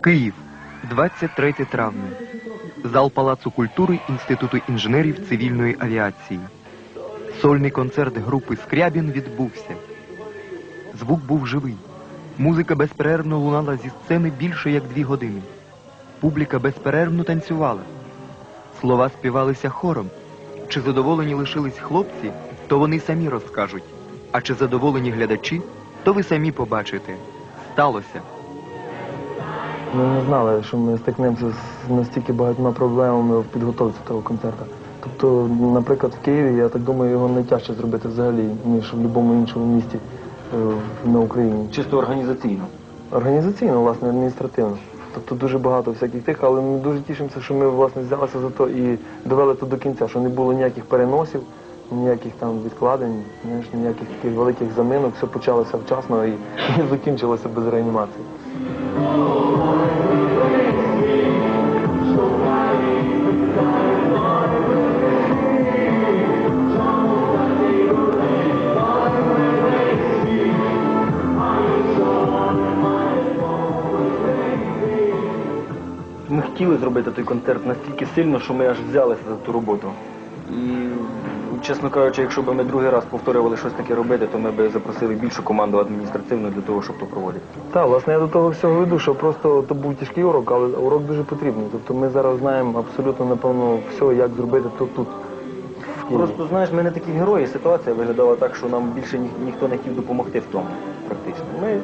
Київ, 23 травня. Зал Палацу культури Інституту інженерів цивільної авіації. Сольний концерт групи Скрябін відбувся. Звук був живий. Музика безперервно лунала зі сцени більше як дві години. Публіка безперервно танцювала. Слова співалися хором. Чи задоволені лишились хлопці, то вони самі розкажуть. А чи задоволені глядачі, то ви самі побачите. Сталося. Ми не знали, що ми стикнемося з настільки багатьма проблемами в підготовці того концерту. Тобто, наприклад, в Києві, я так думаю, його найтяжче зробити взагалі, ніж в будь-якому іншому місті е, на Україні. Чисто організаційно. Організаційно, власне, адміністративно. Тобто дуже багато всяких тих, але ми дуже тішимося, що ми власне взялися за то і довели то до кінця, що не було ніяких переносів, ніяких там відкладень, знаєш, ніяких таких великих заминок, все почалося вчасно і, і закінчилося без реанімації. Ми хотіли зробити той концерт настільки сильно, що ми аж взялися за ту роботу. І, чесно кажучи, якщо б ми другий раз повторювали щось таке робити, то ми б запросили більшу команду адміністративну для того, щоб то проводити. Так, власне, я до того всього веду, що просто то був тяжкий урок, але урок дуже потрібний. Тобто ми зараз знаємо абсолютно, напевно, все, як зробити то тут. Просто знаєш, ми не такі герої. Ситуація виглядала так, що нам більше ні, ніхто не хотів допомогти в тому, практично. Ми е,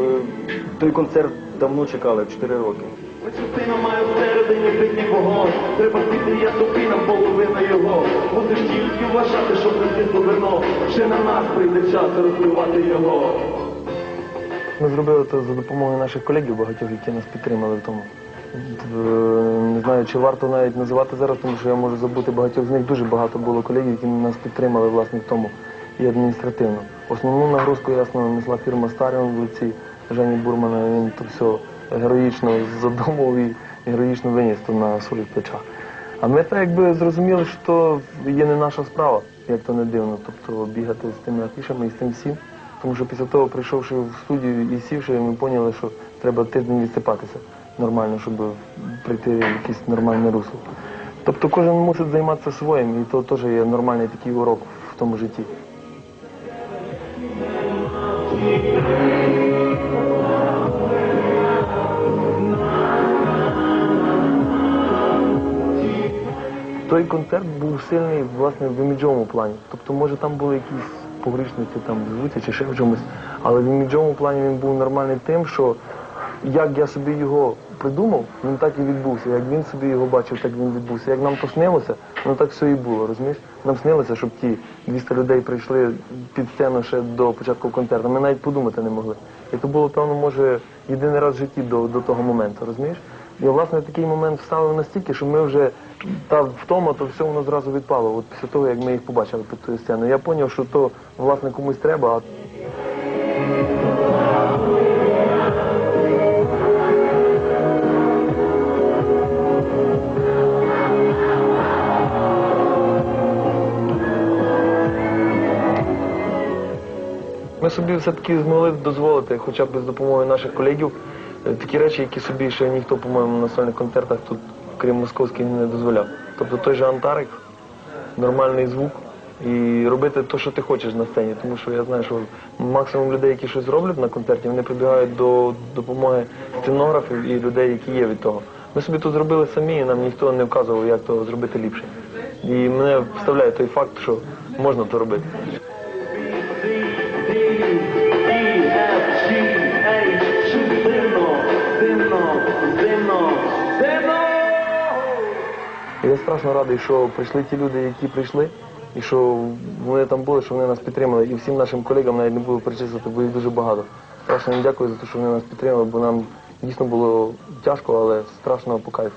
е, той концерт давно чекали 4 роки. Всередині битній вогонь. Треба піти, я супінам половина його. Мусиш тільки вважати, що принципу вино. Ще на нас прийде час розливати його. Ми зробили це за допомогою наших колегів багатьох, які нас підтримали в тому. Е, Не знаю, чи варто навіть називати зараз, тому що я можу забути багатьох з них. Дуже багато було колегів, які нас підтримали власне в тому і адміністративно. Основну нагрузку, ясно, несла фірма Старіон в лиці Жені Бурмана. Він то все героїчно задумав і героїчно виніс то на своїх плечах. А ми так якби зрозуміли, що є не наша справа, як то не дивно. Тобто бігати з тими афішами і з тим всім. Тому що після того, прийшовши в студію і сівши, ми поняли, що треба тиждень відсипатися нормально, щоб прийти в якесь нормальне русло. Тобто кожен мусить займатися своїм, і то теж є нормальний такий урок в тому житті. Той концерт був сильний власне в іміджовому плані. Тобто, може, там були якісь погрішниці там в звуці чи ще в чомусь, але в іміджовому плані він був нормальний тим, що як я собі його придумав, він так і відбувся. Як він собі його бачив, так він відбувся. Як нам то снилося, ну так все і було, розумієш? Нам снилося, щоб ті 200 людей прийшли під сцену ще до початку концерту. Ми навіть подумати не могли. І то було, певно, може, єдиний раз в житті до, до того моменту, розумієш? І власне такий момент вставив настільки, що ми вже та втома, то все воно зразу відпало. От після того, як ми їх побачили під тою сценою. Я зрозумів, що то власне комусь треба, Ми собі все-таки змогли дозволити, хоча б з допомогою наших колегів, такі речі, які собі ще ніхто, по-моєму, на сольних концертах тут, крім московських, не дозволяв. Тобто той же Антарик, нормальний звук і робити те, що ти хочеш на сцені. Тому що я знаю, що максимум людей, які щось роблять на концерті, вони прибігають до допомоги сценографів і людей, які є від того. Ми собі тут зробили самі, і нам ніхто не вказував, як то зробити ліпше. І мене вставляє той факт, що можна то робити. Я страшно радий, що прийшли ті люди, які прийшли, і що вони там були, що вони нас підтримали. І всім нашим колегам навіть не буду перечислити, бо їх дуже багато. Страшно їм дякую за те, що вони нас підтримали, бо нам дійсно було тяжко, але страшно по кайфу.